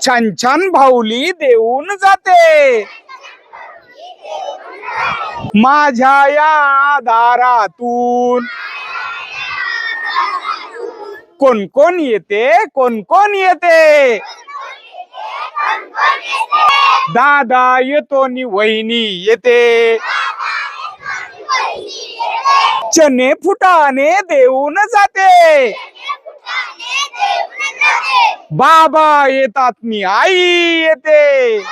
छान छान भाऊली देऊन जाते. माझ्या या दारातून. कोण कोण येते? कोण कोण येते? दादा येतो नि वहिनी येते. चने फुटाने देऊन जाते. बाबा येतात मी आई येते.